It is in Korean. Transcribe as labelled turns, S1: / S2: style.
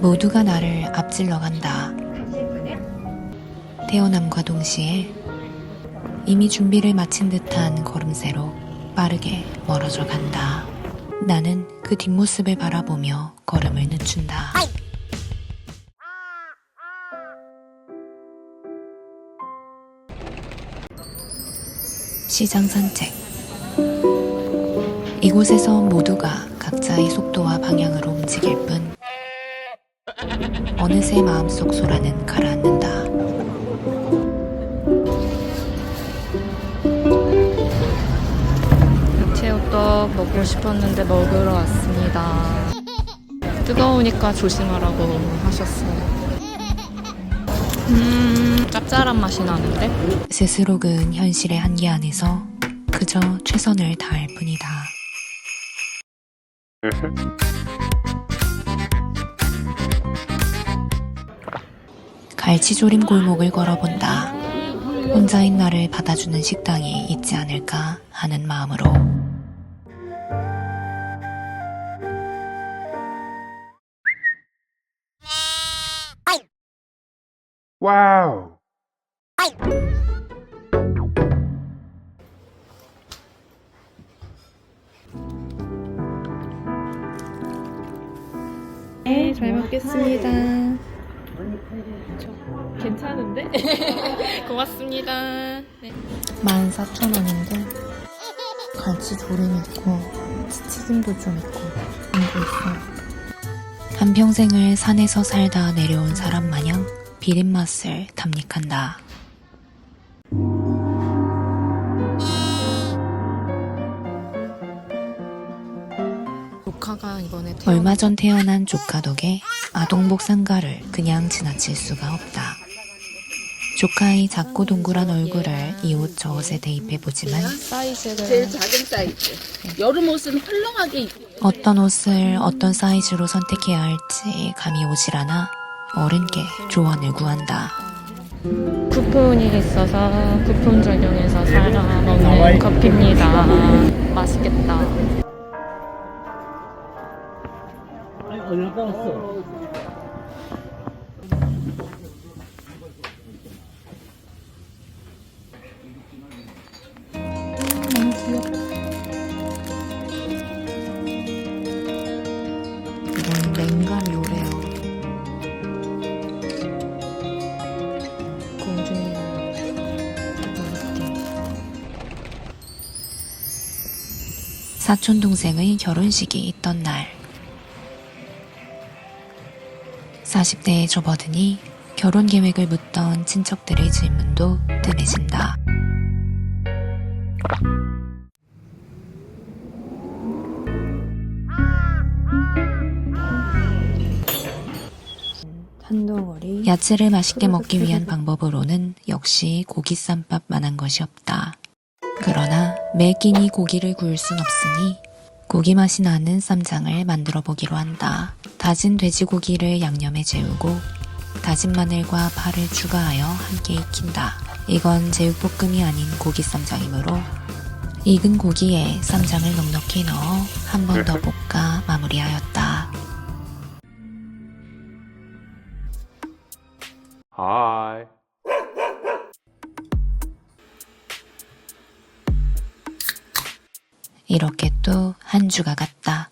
S1: 모두가 나를 앞질러 간다. 태어남과 동시에 이미 준비를 마친 듯한 걸음새로 빠르게 멀어져 간다. 나는 그 뒷모습을 바라보며 걸음을 늦춘다. 시장 산책. 이곳에서 모두가 각자의 속도와 방향으로 움직일 뿐 어느새 마음속 소라는 가라앉는다.
S2: 새우떡 먹고 싶었는데 먹으러 왔습니다. 뜨거우니까 조심하라고 하셨어요. 음, 짭짤한 맛이 나는데?
S1: 스스로 그은 현실의 한계 안에서 그저 최선을 다할 뿐이다. 갈치조림 골목을 걸어본다. 혼자인 나를 받아주는 식당이 있지 않을까 하는 마음으로.
S3: Wow.
S2: 네, 잘 먹겠습니다. 괜찮은데? 고맙습니다. 네.
S1: 14,000원인데 갈치 조림 있고 치즈김도 좀 있고 이거 있어. 한평생을 산에서 살다 내려온 사람 마냥 비린 맛을 탐닉한다.
S2: 조카가 이번에 태어났
S1: 얼마 전 태어난 조카 덕에 아동복 상가를 그냥 지나칠 수가 없다. 조카의 작고 동그란 얼굴을 이 옷 저 옷에 대입해 보지만
S2: 사이즈를
S4: 제일 작은 사이즈. 여름 옷은 헐렁하게 입고
S1: 어떤 옷을 어떤 사이즈로 선택해야 할지 감이 오질 않아 어른께 조언을 구한다.
S2: 쿠폰이 있어서 쿠폰 적용해서 사러 먹는 커피입니다. 맛있겠다.
S1: 요래요. 공주님 사촌 동생의 결혼식이 있던 날 40대에 접어드니 결혼 계획을 묻던 친척들의 질문도 뜸해진다. 야채를 맛있게 먹기 위한 방법으로는 역시 고기 쌈밥만한 것이 없다. 그러나 매 끼니 고기를 구울 순 없으니 고기 맛이 나는 쌈장을 만들어 보기로 한다. 다진 돼지고기를 양념에 재우고 다진 마늘과 파를 추가하여 함께 익힌다. 이건 제육볶음이 아닌 고기 쌈장이므로 익은 고기에 쌈장을 넉넉히 넣어 한 번 더 볶아 마무리하였다.
S3: Hi.
S1: 이렇게 또 한 주가 갔다.